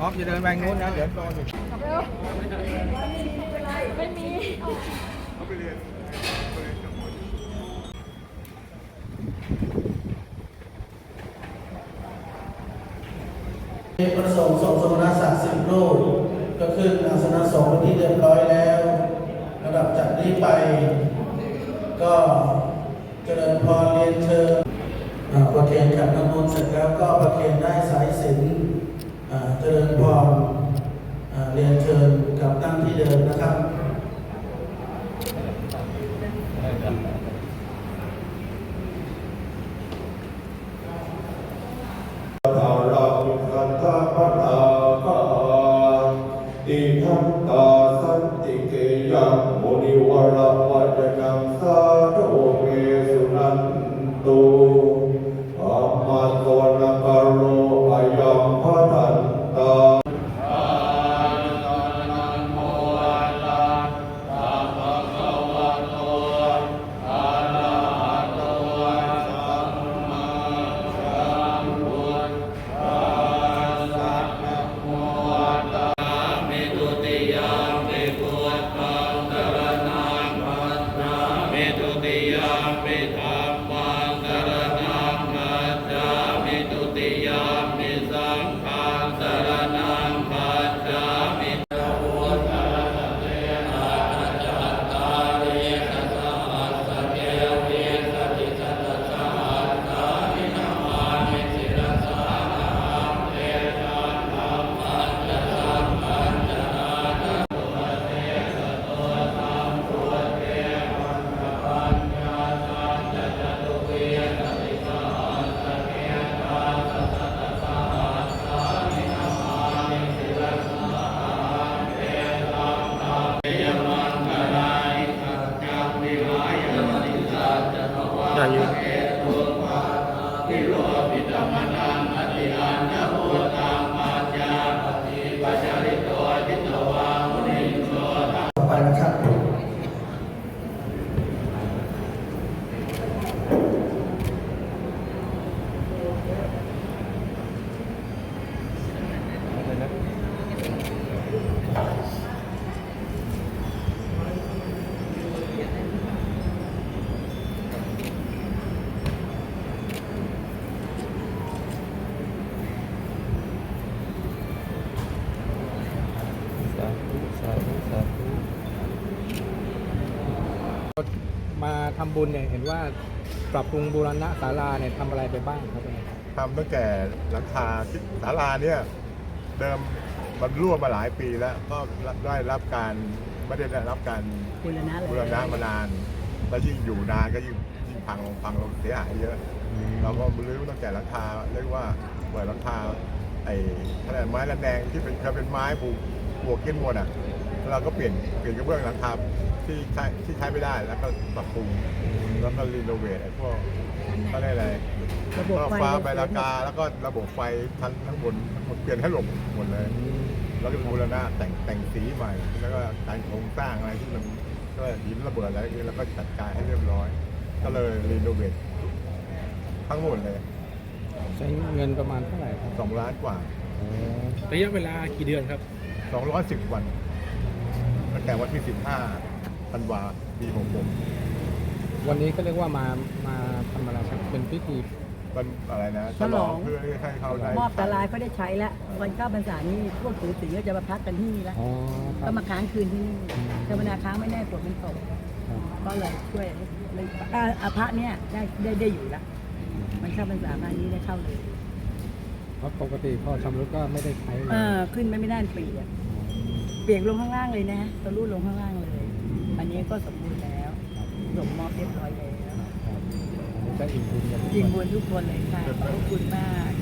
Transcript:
ออฟจะเดินไปนู้นนะเดี๋ยวโดนอยู่ไม่มีพระสงฆ์ทรงสมณศักดิ์สิบรูปก็ขึ้นอาสนะสงฆ์เป็นที่เรียบร้อยแล้วระดับจากนี้ไป ก็เจริญพรเรียนเชิญอ่าประเคนกับน้ำมนต์เสร็จแล้วก็ประเคนได้สายสิญจน์อ่าเจญพรอ่าเรียนเชิญกลับตั้งที่ เดิมนะครับตารังคันธาปตาคาอิทันตา ยามปิธ สาธุสาธุมาทำบุญเนี่ยเห็นว่าปรับปรุงบูรณะศาลาเนี่ยทำอะไรไปบ้างครับเนี่ยทำตั้งแต่หลังคาที่ศาลาเนี่ยเดิมมันรั่วมาหลายปีแล้ว ก็ได้รับการไม่ได้ได้รับการบุรณะเลยบูรณะมานาน แล้วยิ่งอยู่นานก็ยิ่งยิ่งพังลงพังลงเสียหายเยอะ เราก็รื้อตั้งแต่หลังคาเรียกว่าเปิดหลังคาไอ้ขนาดไม้ระแนงที่เป็นเคยเป็นไม้ปลูก ปลวกกินหมดอะแล้วเราก็เปลี่ยนเปลี่ยนกระเบื้องหลังคาที่ใช้ที่ใช้ไม่ได้แล้วก็ปรับปรุงแล้วก็รีโนเวทไอ้พวกเขาเรียกอะไรระบบก็ไฟฟ้าใบราคาแล้วก็ระบบไฟทั้งทั้งบนทั้งหมดเปลี่ยนให้หลบหมดเลย แล้วก็บูรณะแต่งแต่งสีใหม่ แล้วก็การโครงสร้างอะไรที่มันก็หินระเบิดอะไรนี้แล้วก็จัดการให้เรียบร้อย ก็เลยรีโนเวททั้งหมดเลยใช้เงินประมาณเท่าไหร่ครับสองล้านกว่าระยะเวลากี่เดือนครับ สองร้อยสิบวัน ตั้งแต่วันที่สิบห้าธันวาปีหกหกวันนี้ก็เรียกว่ามามาทำอะไรครับเป็นพิธีมันอะไรนะฉลองเพื่อให้เขาได้มอบตาลายเขาได้ใช้แล้ววันเข้าพรรษานี่พวกถือศีลก็จะมาพักกันที่นี่แล้วอ๋อครัก็บมาค้างคืนที่นี่อืมธรรมดาค้างไม่ได้ฝนมันตกครับก็เลยช่วยเลยอ่าอาพระเนี่ยได้ได้ได้อยู่แล้วมันเข้าพรรษาพระนี้ได้เข้าเลย เพราะปกติพอชำรุดก็ไม่ได้ใช้เลยเออขึ้นไม่ไม่ได้เปียกเปียกลงข้างล่างเลยนะตะลุลงข้างล่างเลย อันนี้ก็สมบูรณ์แล้วส่งมอบเรียบร้อยแล้วครับอันนี้ก็อิ่มบุญกันทุกจริงคน บุญทุกคนเลยค่ะขอบคุณมาก